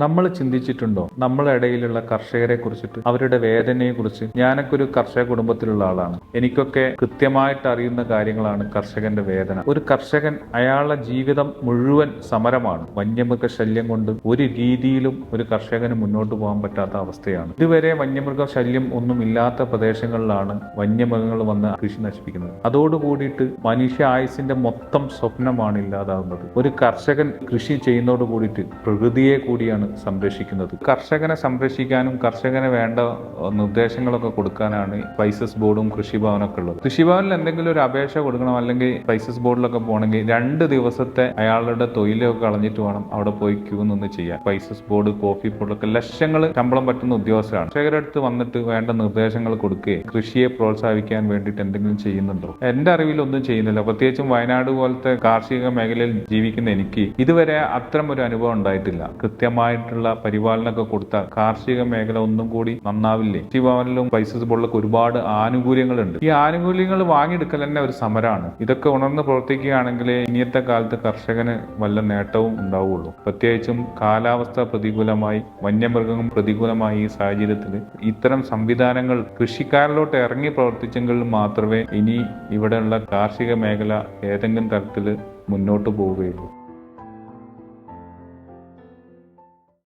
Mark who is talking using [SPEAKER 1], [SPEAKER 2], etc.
[SPEAKER 1] നമ്മൾ ചിന്തിച്ചിട്ടുണ്ടോ? നമ്മളെ ഇടയിലുള്ള കർഷകരെ കുറിച്ചിട്ട് അവരുടെ വേദനയെ കുറിച്ച്. ഞാനൊക്കെ ഒരു കർഷക കുടുംബത്തിലുള്ള ആളാണ്. എനിക്കൊക്കെ കൃത്യമായിട്ട് അറിയുന്ന കാര്യങ്ങളാണ് കർഷകന്റെ വേദന. ഒരു കർഷകൻ അയാളുടെ ജീവിതം മുഴുവൻ സമരമാണ്. വന്യമൃഗ ശല്യം കൊണ്ട് ഒരു രീതിയിലും ഒരു കർഷകന് മുന്നോട്ട് പോകാൻ പറ്റാത്ത അവസ്ഥയാണ്. ഇതുവരെ വന്യമൃഗ ശല്യം ഒന്നും ഇല്ലാത്ത പ്രദേശങ്ങളിലാണ് വന്യമൃഗങ്ങൾ വന്ന് കൃഷി നശിപ്പിക്കുന്നത്. അതോടുകൂടിയിട്ട് മനുഷ്യ ആയുസിന്റെ മൊത്തം സ്വപ്നമാണ് ഇല്ലാതാവുന്നത്. ഒരു കർഷകൻ കൃഷി ചെയ്യുന്നതോട് കൂടിയിട്ട് പ്രകൃതിയെ കൂടിയാണ് സംരക്ഷിക്കുന്നത്. കർഷകനെ സംരക്ഷിക്കാനും കർഷകന് വേണ്ട നിർദ്ദേശങ്ങളൊക്കെ കൊടുക്കാനാണ് സ്പൈസസ് ബോർഡും കൃഷിഭവനൊക്കെ ഉള്ളത്. കൃഷിഭവനിൽ എന്തെങ്കിലും ഒരു അപേക്ഷ കൊടുക്കണം അല്ലെങ്കിൽ സ്പൈസസ് ബോർഡിലൊക്കെ പോകണമെങ്കിൽ രണ്ട് ദിവസത്തെ അയാളുടെ തൊഴിലൊക്കെ കളഞ്ഞിട്ട് വേണം അവിടെ പോയി ക്യൂ നിന്ന് ചെയ്യാൻ. സ്പൈസസ് ബോർഡ് കോഫി ബോർഡൊക്കെ ലക്ഷങ്ങൾ ശമ്പളം പറ്റുന്ന ഉദ്യോഗസ്ഥരാണ്. കർഷകരുടെ അടുത്ത് വന്നിട്ട് വേണ്ട നിർദ്ദേശങ്ങൾ കൊടുക്കുകയും കൃഷിയെ പ്രോത്സാഹിപ്പിക്കാൻ വേണ്ടിയിട്ട് എന്തെങ്കിലും ചെയ്യുന്നുണ്ടോ? എന്റെ അറിവിൽ ഒന്നും ചെയ്യുന്നില്ല. പ്രത്യേകിച്ചും വയനാട് പോലത്തെ കാർഷിക മേഖലയിൽ ജീവിക്കുന്ന എനിക്ക് ഇതുവരെ അത്തരം ഒരു അനുഭവം ഉണ്ടായിട്ടില്ല. കൃത്യമായിട്ടുള്ള പരിപാലനമൊക്കെ കൊടുത്താൽ കാർഷിക മേഖല ഒന്നും കൂടി നന്നാവില്ലേ? ഭവനിലും പൈസസ് ബോർഡിലൊക്കെ ഒരുപാട് ആനുകൂല്യങ്ങളുണ്ട്. ഈ ആനുകൂല്യങ്ങൾ വാങ്ങിയെടുക്കൽ തന്നെ ഒരു സമരമാണ് ഇതൊക്കെ ഉണർന്ന് പ്രവർത്തിക്കുകയാണെങ്കിൽ ഇനിയത്തെ കാലത്ത് കർഷകന് വല്ല നേട്ടവും ഉണ്ടാവുള്ളൂ. പ്രത്യേകിച്ചും കാലാവസ്ഥ പ്രതികൂലമായി വന്യമൃഗം പ്രതികൂലമായി ഈ സാഹചര്യത്തിൽ ഇത്തരം സംവിധാനങ്ങൾ കൃഷിക്കാരിലോട്ട് ഇറങ്ങി പ്രവർത്തിച്ചെങ്കിൽ മാത്രമേ ഇനി ഇവിടെയുള്ള കാർഷിക മേഖല ഏതെങ്കിലും തരത്തിൽ മുന്നോട്ട് പോവുകയുള്ളൂ.